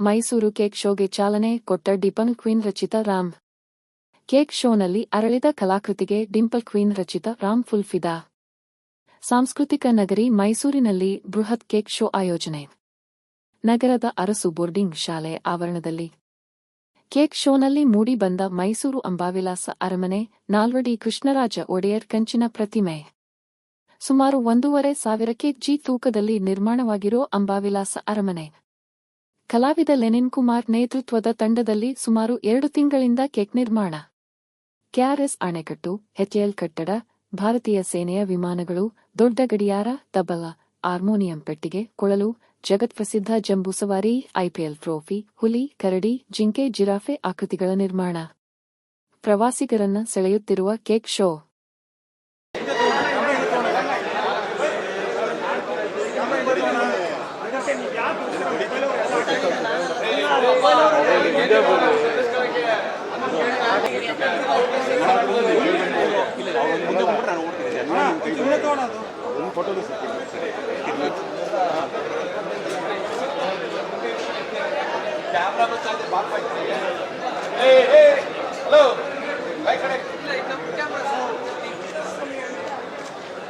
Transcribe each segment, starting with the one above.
Mysuru cake ಶೋಗೆ ಚಾಲನೆ ಕೊಟ್ಟ ಡಿಪಲ್ queen ರಚಿತ ರಾಮ್. ಕೇಕ್ ಶೋನಲ್ಲಿ ಅರಳಿದ ಕಲಾಕೃತಿಗೆ ಡಿಂಪಲ್ ಕ್ವೀನ್ ರಚಿತ ರಾಮ್ ಫುಲ್ ಫಿದಾ ಸಾಂಸ್ಕೃತಿಕ ನಗರಿ ಮೈಸೂರಿನಲ್ಲಿ ಬೃಹತ್ ಕೇಕ್ ಶೋ ಆಯೋಜನೆ. ನಗರದ ಅರಸು ಬೋರ್ಡಿಂಗ್ ಶಾಲೆ ಆವರಣದಲ್ಲಿ. ಕೇಕ್ ಶೋನಲ್ಲಿ ಮೂಡಿಬಂದ ಮೈಸೂರು ಅಂಬಾವಿಲಾಸ ಅರಮನೆ, ನಾಲ್ವಡಿ ಕೃಷ್ಣರಾಜ ಒಡೆಯರ್ ಕಂಚಿನ ಪ್ರತಿಮೆ. ಸುಮಾರು ಒಂದೂವರೆ ಸಾವಿರ ಕೆಜಿ ತೂಕದಲ್ಲಿ ನಿರ್ಮಾಣವಾಗಿರೋ ಅಂಬಾವಿಲಾಸ ಅರಮನೆ. ಕಲಾವಿದ ಲೆನಿನ್ ಕುಮಾರ್ ನೇತೃತ್ವದ ತಂಡದಲ್ಲಿ ಸುಮಾರು ಎರಡು ತಿಂಗಳಿಂದ ಕೇಕ್ ನಿರ್ಮಾಣ. ಕೆಆರ್ಎಸ್ ಅಣೆಕಟ್ಟು ಹೆಚ್ಎಲ್ ಕಟ್ಟಡ, ಭಾರತೀಯ ಸೇನೆಯ ವಿಮಾನಗಳು, ದೊಡ್ಡ ಗಡಿಯಾರ, ತಬಲ, ಹಾರ್ಮೋನಿಯಂ ಪೆಟ್ಟಿಗೆ, ಕೊಳಲು ಜಗತ್ಪ್ರಸಿದ್ಧ ಜಂಬೂಸವಾರಿ ಐಪಿಎಲ್ ಟ್ರೋಫಿ, ಹುಲಿ, ಕರಡಿ, ಜಿಂಕೆ, ಜಿರಾಫೆ ಆಕೃತಿಗಳ ನಿರ್ಮಾಣ. ಪ್ರವಾಸಿಗರನ್ನ ಸೆಳೆಯುತ್ತಿರುವ ಕೇಕ್ ಶೋ.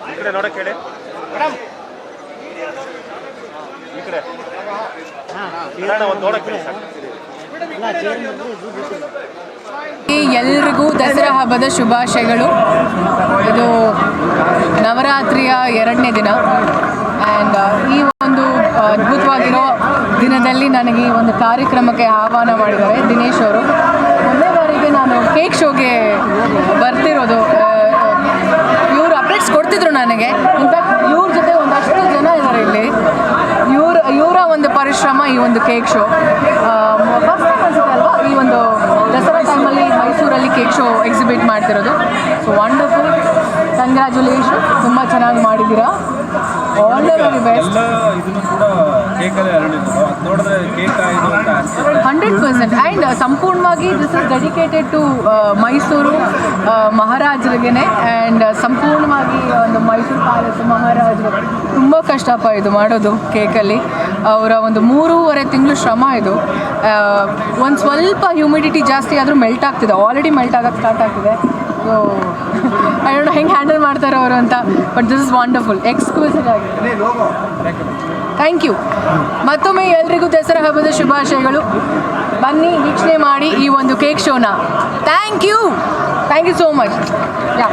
ಈ ಕಡೆ ನೋಡಕ್ಕೆ ಹೇಳಿ ಮೇಡಮ್ ಈ ಕಡೆ ನೋಡಕ್ಕೆ ಹೇಳಿ. ಎಲ್ರಿಗೂ ದಸರಾ ಹಬ್ಬದ ಶುಭಾಶಯಗಳು. ಇದು ನವರಾತ್ರಿಯ ಎರಡನೇ ದಿನ. ಆ್ಯಂಡ್ ಈ ಒಂದು ಅದ್ಭುತವಾಗಿರೋ ದಿನದಲ್ಲಿ ನನಗೆ ಈ ಒಂದು ಕಾರ್ಯಕ್ರಮಕ್ಕೆ ಆಹ್ವಾನ ಮಾಡಿದ್ದಾರೆ ದಿನೇಶ್ ಅವರು. ಒಂದೇ ಬಾರಿಗೆ ನಾನು ಕೇಕ್ ಶೋಗೆ ಒಂದು ಕೇಕ್ ಶೋ ಫಸ್ಟ್ ಟೈಮ್ ಅನ್ಸುತ್ತೆ ಅಲ್ವಾ? ಈ ಒಂದು ದಸರಾ ಟೈಮಲ್ಲಿ ಮೈಸೂರಲ್ಲಿ ಕೇಕ್ ಶೋ ಎಕ್ಸಿಬಿಟ್ ಮಾಡ್ತಿರೋದು. ಸೊ ವಂಡರ್ಫುಲ್ ಕಂಗ್ರ್ಯಾಚುಲೇಷನ್ ತುಂಬ ಚೆನ್ನಾಗಿ ಮಾಡಿದ್ದೀರಾ. All the very best hundred percent. And ಸಂಪೂರ್ಣವಾಗಿ this is dedicated to Mysuru ಮಹಾರಾಜರಿಗೇನೆ. And ಸಂಪೂರ್ಣವಾಗಿ ಪ್ಯಾಲೇಸ್ ಮಹಾರಾಜರು. ತುಂಬ ಕಷ್ಟಪ್ಪ ಇದು ಮಾಡೋದು ಕೇಕಲ್ಲಿ. ಅವರ ಒಂದು ಮೂರುವರೆ ತಿಂಗಳು ಶ್ರಮ ಇದು. ಒಂದು ಸ್ವಲ್ಪ ಹ್ಯೂಮಿಡಿಟಿ ಜಾಸ್ತಿ ಆದರೂ ಮೆಲ್ಟ್ ಆಗ್ತಿದೆ. ಆಲ್ರೆಡಿ ಮೆಲ್ಟ್ ಆಗೋಕ್ಕೆ ಸ್ಟಾರ್ಟ್ ಆಗ್ತಿದೆ. ಐ ಡೋಂಟ್ ಹೆಂಗೆ ಹ್ಯಾಂಡಲ್ ಮಾಡ್ತಾರೆ ಅವರು ಅಂತ but this is wonderful exclusive ಆಗಿ ಥ್ಯಾಂಕ್ ಯು ಮತ್ತೊಮ್ಮೆ ಎಲ್ರಿಗೂ ದಸರಾ ಹಬ್ಬದ ಶುಭಾಶಯಗಳು ಬನ್ನಿ ವೀಕ್ಷಣೆ ಮಾಡಿ ಈ ಒಂದು cake ಶೋನ thank you thank you so much yeah